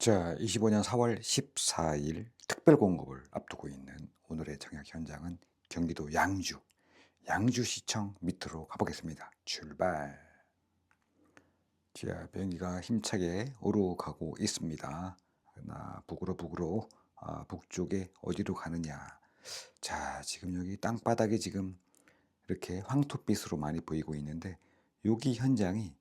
자, 25년 4월 14일 특별 공급을 앞두고 있는 오늘의 청약 현장은 경기도 양주, 양주시청 밑으로 가보겠습니다. 출발. 자, 비행기가 힘차게 오르가고 있습니다. 나 북으로 북으로 아, 북쪽에 어디로 가느냐. 자, 지금 여기 땅바닥이 지금 이렇게 황토빛으로 많이 보이고 있는데 여기 현장이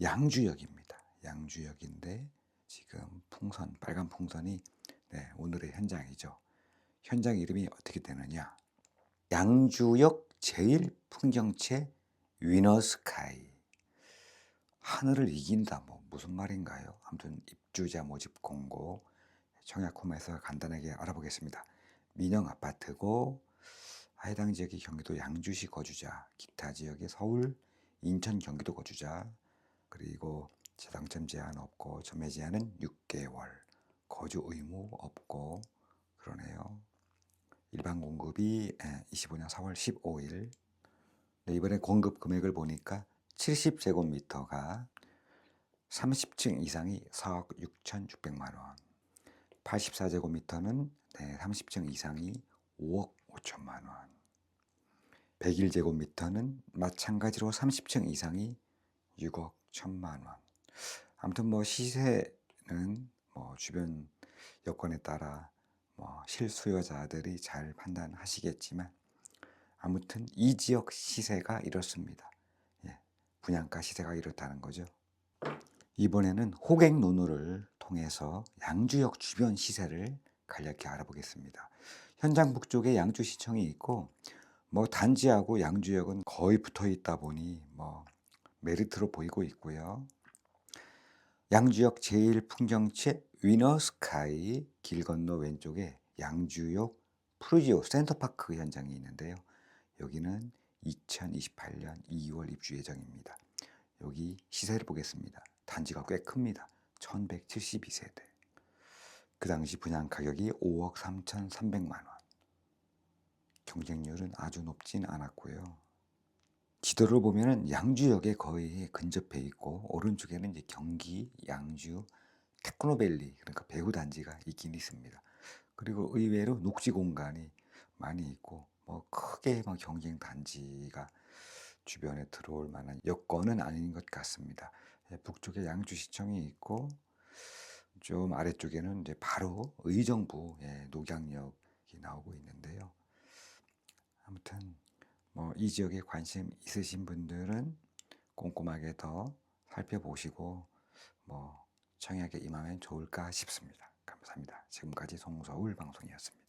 양주역입니다. 양주역인데 지금 풍선, 빨간 풍선이 네, 오늘의 현장이죠. 현장 이름이 어떻게 되느냐? 양주역 제일 풍경채 위너스카이. 하늘을 이긴다. 뭐 무슨 말인가요? 아무튼 입주자 모집 공고 청약홈에서 간단하게 알아보겠습니다. 민영 아파트고 해당 지역이 경기도 양주시 거주자, 기타 지역이 서울, 인천, 경기도 거주자, 그리고 재당첨 제한 없고 전매 제한은 6개월, 거주 의무 없고 그러네요. 일반 공급이 25년 4월 15일. 네, 이번에 공급 금액을 보니까 70제곱미터가 30층 이상이 4억 6,600만 원. 84제곱미터는 네, 30층 이상이 5억 5천만 원. 101제곱미터는 마찬가지로 30층 이상이 6억 1천만 원. 아무튼 뭐 시세는 뭐 주변 여건에 따라 뭐 실수요자들이 잘 판단하시겠지만 아무튼 이 지역 시세가 이렇습니다. 예, 분양가 시세가 이렇다는 거죠. 이번에는 호객 노누를 통해서 양주역 주변 시세를 간략히 알아보겠습니다. 현장 북쪽에 양주시청이 있고 뭐 단지하고 양주역은 거의 붙어 있다 보니 뭐 메리트로 보이고 있고요. 양주역 제일 풍경채 위너스카이 길 건너 왼쪽에 양주역 프루지오 센터파크 현장이 있는데요. 여기는 2028년 2월 입주 예정입니다. 여기 시세를 보겠습니다. 단지가 꽤 큽니다. 1172세대. 그 당시 분양 가격이 5억 3,300만 원. 경쟁률은 아주 높진 않았고요. 지도를 보면은 양주역에 거의 근접해 있고 오른쪽에는 이제 경기 양주 테크노밸리 그러니까 배후 단지가 있긴 있습니다. 그리고 의외로 녹지 공간이 많이 있고 뭐 크게 뭐 경쟁 단지가 주변에 들어올 만한 여건은 아닌 것 같습니다. 예, 북쪽에 양주시청이 있고 좀 아래쪽에는 이제 바로 의정부 예, 녹양역이 나오고 있는데요. 아무튼 뭐 이 지역에 관심 있으신 분들은 꼼꼼하게 더 살펴보시고 뭐 청약에 임하면 좋을까 싶습니다. 감사합니다. 지금까지 송서울 방송이었습니다.